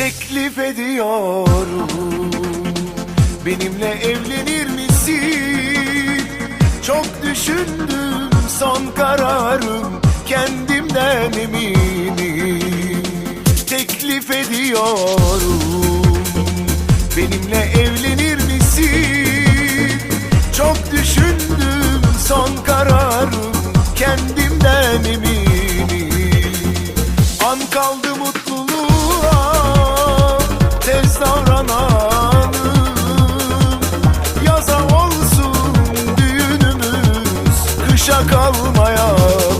Teklif ediyorum. Benimle evlenir misin? Çok düşündüm son kararım Kendimden eminim. Teklif ediyorum. Benimle evlenir misin? Çok düşündüm son kararım Kendimden eminim. An kaldı mutluluğa Tez Yaza olsun düğünümüz Kışa kalmayalım